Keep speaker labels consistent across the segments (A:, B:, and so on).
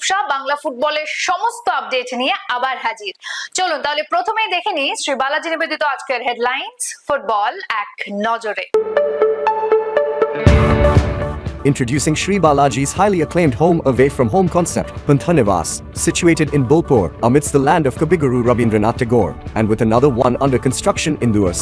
A: আমি রূপসা বাংলা ফুটবলের সমস্ত আপডেট নিয়ে আবার হাজির চলুন তাহলে প্রথমেই দেখে নিই শ্রী বালাজি নিবেদিত আজকের হেডলাইন্স ফুটবল এক নজরে
B: Introducing Sri Balaji's highly acclaimed home away from home concept, Panthanivas, situated in Bolpur amidst the land of Kabiguru Rabindranath Tagore, and with another one under construction in Duas.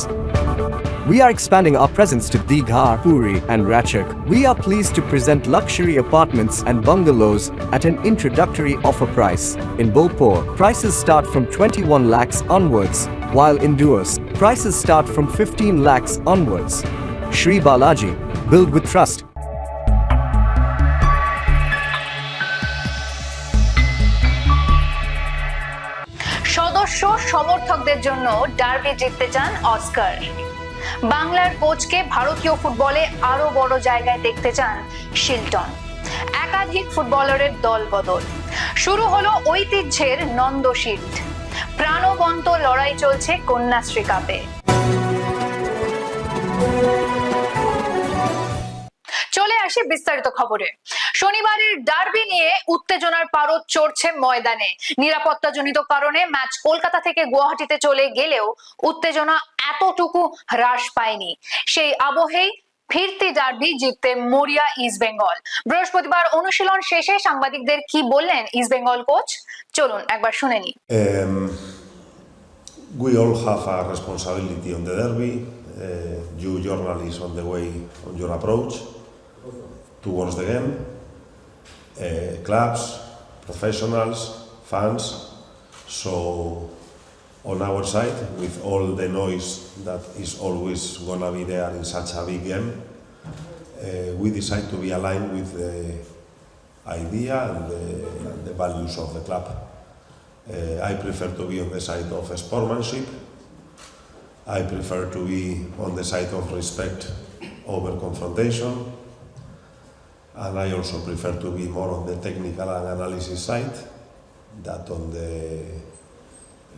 B: We are expanding our presence to Digha, Puri, and Ratchak. We are pleased to present luxury apartments and bungalows at an introductory offer price. In Bolpur, prices start from 21 lakhs onwards, while in Duas, prices start from 15 lakhs onwards. Sri Balaji, build with trust.
A: সদস্য সমর্থকদের জন্য derby জিততে চান Oscar বাংলার কোচকে ভারতীয় ফুটবলে আরও বড় জায়গায় দেখতে চান শিলটন। একাধিক ফুটবলারের দল বদল। শুরু হলো ঐতিহ্যের নন্দশিল্ড প্রাণবন্ত লড়াই চলছে কন্যাশ্রী কাপে। চলে আসি বিস্তারিত খবরে। শনিবারের ডার্বি নিয়ে উত্তেজনার পারদ চড়ছে ময়দানে। নিরাপত্তাজনিত কারণে ম্যাচ কলকাতা থেকে গুয়াহাটিতে চলে গেলেও উত্তেজনা এতটুকু হ্রাস পায়নি। সেই আবহেই ফিরতি ডার্বি জিততে মরিয়া ইস্ট বেঙ্গল বৃহস্পতিবার অনুশীলন শেষে সাংবাদিকদের কি বললেন ইস্ট বেঙ্গল কোচ চলুন একবার শুনে
C: Um, we all have a responsibility on the derby. Uh, you journalists on the way on your approach towards the game. Uh, clubs, professionals, fans. So on our side, with all the noise that is always gonna be there in such a big game, uh, we decide to be aligned with the idea and the, and the values of the club. Uh, I prefer to be on the side of sportsmanship. I prefer to be on the side of respect over confrontation. And I also prefer to be more on the technical and analysis side than on the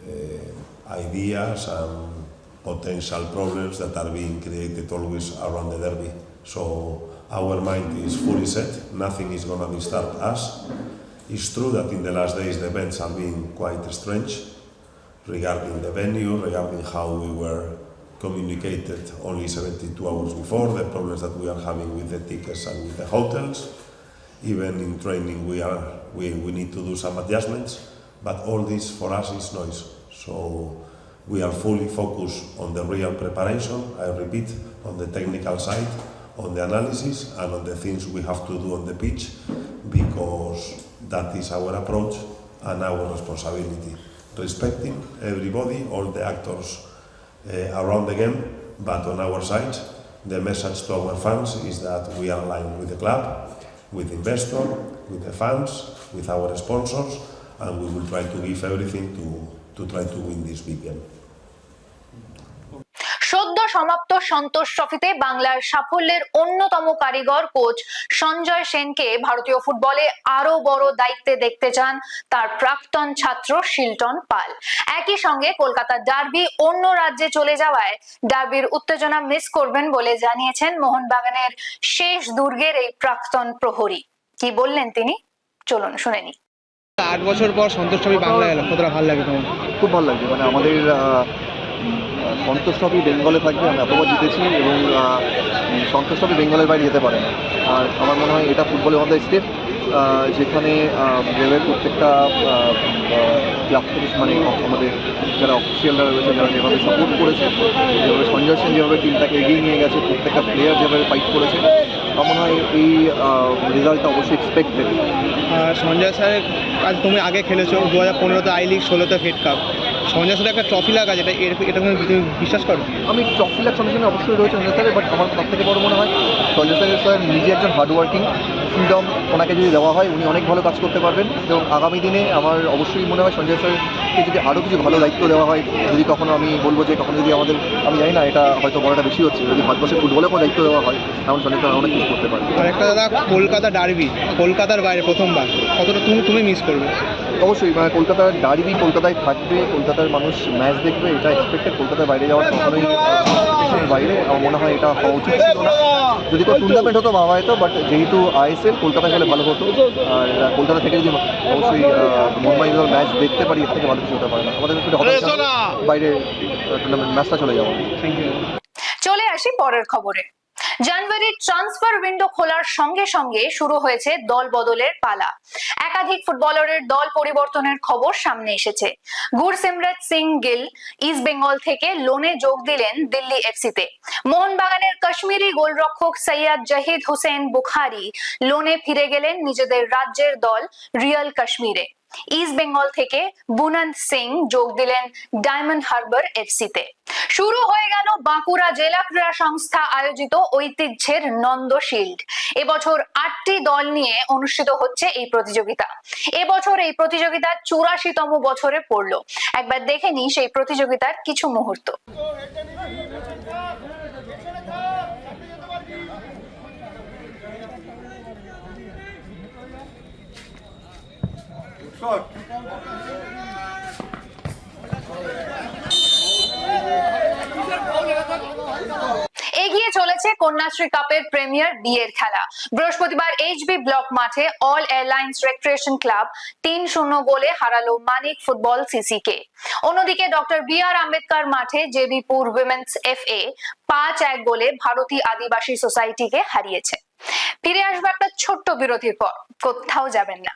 C: uh, ideas and potential problems that are being created always around the derby. So our mind is fully set, nothing is going to disturb us. It's true that in the last days the events have been quite strange regarding the venue, regarding how we were communicated only 72 hours before, the problems that we are having with the tickets and with the hotels. Even in training we, are, we, we need to do some adjustments, but all this for us is noise. So we are fully focused on the real preparation, I repeat, on the technical side, on the analysis and on the things we have to do on the pitch because that is our approach and our responsibility. Respecting everybody, all the actors Uh, around the game, but on our side, the message to our fans is that we are aligned with the club, with investor, with the fans, with our sponsors, and we will try to give everything to, to try to win this big game.
A: সন্তোষ ট্রফিতে বাংলার সাফল্যের অন্যতম কারিগর coach Sanjay সেনকে ভারতীয় ফুটবলে আরও বড় দায়িত্বে দেখতে চান তার প্রাক্তন ছাত্র শিলটন পাল। একই সঙ্গে কলকাতার ডার্বি অন্য রাজ্যে চলে যাওয়ায় ডার্বির উত্তেজনা মিস করবেন বলে জানিয়েছেন মোহনবাগানের শেষ দুর্গের এই প্রাক্তন প্রহরী। কি বললেন তিনি? চলুন শুনে নি
D: আট বছর পর সন্তোষ ট্রফি বাংলা এলো। কতটা ভালো লাগে তোমার?
E: খুব ভালো লাগছে। মানে আমাদের সন্তোষ ট্রফি বেঙ্গলে থাকবে, আমরা এতবার জিতেছি এবং সন্তোষ ট্রফি বেঙ্গলের বাইরে যেতে পারে। না আর আমার মনে হয় এটা ফুটবলের মধ্যে স্টেপ যেখানে রেলের প্রত্যেকটা ক্লাব থেকে মানে আমাদের যারা অফিসিয়ালরা রয়েছে, যারা যেভাবে সাপোর্ট করেছে, যেভাবে সঞ্জয় সেন যেভাবে টিমটাকে এগিয়ে নিয়ে গেছে, প্রত্যেকটা প্লেয়ার যেভাবে ফাইট করেছে, আমার মনে হয় এই রেজাল্টটা অবশ্যই এক্সপেক্টেড
D: সঞ্জয় স্যারের কাজ তুমি আগে খেলেছো, দু হাজার পনেরোতে আই লিগ ষোলোতে ফেড কাপ সঞ্জয় স্যারের একটা ট্রফি লাগা যেটা এর এটা বিশ্বাস করো?
E: আমি ট্রফি লাখ সঙ্গে সঙ্গে অবশ্যই রয়েছে সঞ্জয় স্যারের বাট আমার তার থেকে বড় মনে হয় সঞ্জয় স্যারের স্যার নিজে একজন হার্ডওয়ার্কিং ফ্রিডম ওনাকে যদি দেওয়া হয় উনি অনেক ভালো কাজ করতে পারবেন। এবং আগামী দিনে আমার অবশ্যই মনে হয় সঞ্জয় স্যারকে যদি আরও কিছু ভালো দায়িত্ব দেওয়া হয় যদি কখনো আমি বলব যে কখনো যদি আমাদের আমি জানি না এটা হয়তো বড়টা বেশি হচ্ছে যদি ভারতবর্ষের ফুটবলে কোনো দায়িত্ব দেওয়া হয় এমন সঞ্জয় স্যার অনেক কিছু করতে পারে
D: আর একটা দাদা কলকাতা ডার্বি কলকাতার বাইরে প্রথমবার কতটা তুমি তুমি মিস করবে?
E: অবশ্যই মানে কলকাতার ডার্বি কলকাতায় থাকবে কলকাতার মানুষ ম্যাচ দেখবে এটা এক্সপেক্টেড কলকাতার বাইরে যাওয়ার কখনোই বাইরে আমার মনে হয় এটা হওয়া উচিত ছিল না। যদি কোনো টুর্নামেন্ট হতো ভাবা হয়তো বাট যেহেতু আইএসএল কলকাতায় গেলে ভালো হতো। আর কলকাতা থেকে যদি অবশ্যই আহ, মুম্বাই ম্যাচ দেখতে পারি এর থেকে ভালো কিছু হতে পারে না। আমাদের একটু বাইরে টুর্নামেন্ট ম্যাচটা চলে যাওয়া
D: থ্যাংক ইউ
A: চলে আসি পরের খবরে। জানুয়ারির ট্রান্সফার উইন্ডো খোলার সঙ্গে সঙ্গে শুরু হয়েছে দল বদলের পালা। একাধিক ফুটবলারের দল পরিবর্তনের খবর সামনে এসেছে। গুরসিমরত সিং গিল ইস্ট বেঙ্গল থেকে লোনে যোগ দিলেন দিল্লি এফসিতে মোহনবাগানের কাশ্মীরি গোলরক্ষক সৈয়দ জাহিদ হোসেন বুখারি লোনে ফিরে গেলেন নিজেদের রাজ্যের দল রিয়াল কাশ্মীরে। ইস্ট বেঙ্গল থেকে বুনন্ত সিং যোগ দিলেন ডায়মন্ড হারবার এফসিতে শুরু হয়ে গেল বাঁকুড়া জেলা ক্রীড়া সংস্থা আয়োজিত ঐতিহ্যের নন্দ শিল্ড। এবছর আটটি দল নিয়ে অনুষ্ঠিত হচ্ছে এই প্রতিযোগিতা। এবছর এই প্রতিযোগিতা চুরাশিতম বছরে পড়ল। একবার দেখে নি সেই প্রতিযোগিতার কিছু মুহূর্ত। এগিয়ে চলেছে কন্যাশ্রী কাপের প্রিমিয়ার বিয়ের খেলা। বৃহস্পতিবার এইচবি ব্লক মাঠে অল এয়ারলাইন্স রেক্রিয়েশন ক্লাব তিন শূন্য গোলে হারালো মানিক ফুটবল সিসিকে অন্যদিকে ডক্টর বি আর আম্বেদকর মাঠে জেবিপুর উইমেন্স এফ এ পাঁচ এক গোলে ভারতী আদিবাসী সোসাইটিকে হারিয়েছে। ফিরে আসব একটা ছোট্ট বিরতির পর, কোথাও যাবেন না।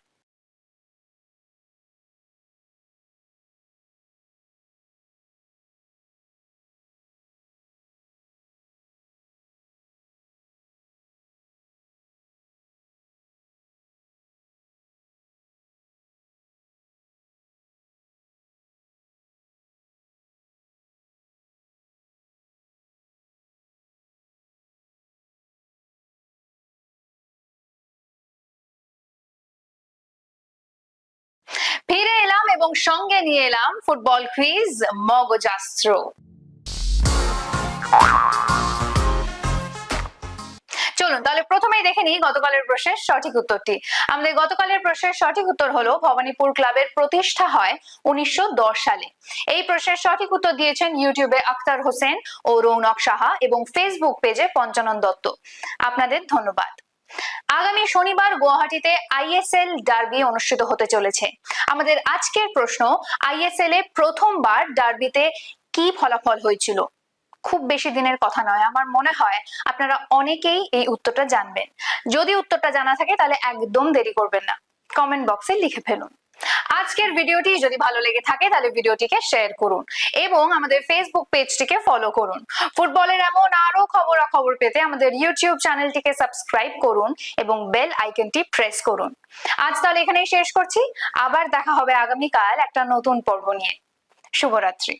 A: এবং সঙ্গে নিয়ে এলাম ফুটবল কুইজ মগজাস্ত্র। চলুন, তাহলে প্রথমেই দেখে নিই গতকালের প্রশ্নের সঠিক উত্তরটি। আমাদের গতকালের প্রশ্নের সঠিক উত্তর হলো, ভবানীপুর ক্লাবের প্রতিষ্ঠা হয় উনিশশো দশ সালে। এই প্রশ্নের সঠিক উত্তর দিয়েছেন ইউটিউবে আক্তার হোসেন ও রৌনক সাহা এবং ফেসবুক পেজে পঞ্চানন দত্ত। আপনাদের ধন্যবাদ। আগামী শনিবার গুয়াহাটিতে আইএসএল ডার্বি অনুষ্ঠিত হতে চলেছে। আমাদের আজকের প্রশ্ন, আইএসএল এ প্রথমবার ডার্বিতে কি ফলাফল হয়েছিল? খুব বেশি দিনের কথা নয়, আমার মনে হয় আপনারা অনেকেই এই উত্তরটা জানবেন। যদি উত্তরটা জানা থাকে, তাহলে একদম দেরি করবেন না। কমেন্ট বক্সে লিখে ফেলুন। আজকের ভিডিওটি যদি ভালো লেগে থাকে, তাহলে ভিডিওটিকে শেয়ার করুন এবং আমাদের ফেসবুক পেজটিকে ফলো করুন। ফুটবলের এমন আরও খবরাখবর পেতে আমাদের ইউটিউব চ্যানেলটিকে সাবস্ক্রাইব করুন এবং বেল আইকনটি প্রেস করুন। আজ তাহলে এখানেই শেষ করছি। আবার দেখা হবে আগামীকাল একটা নতুন পর্ব নিয়ে। শুভরাত্রি।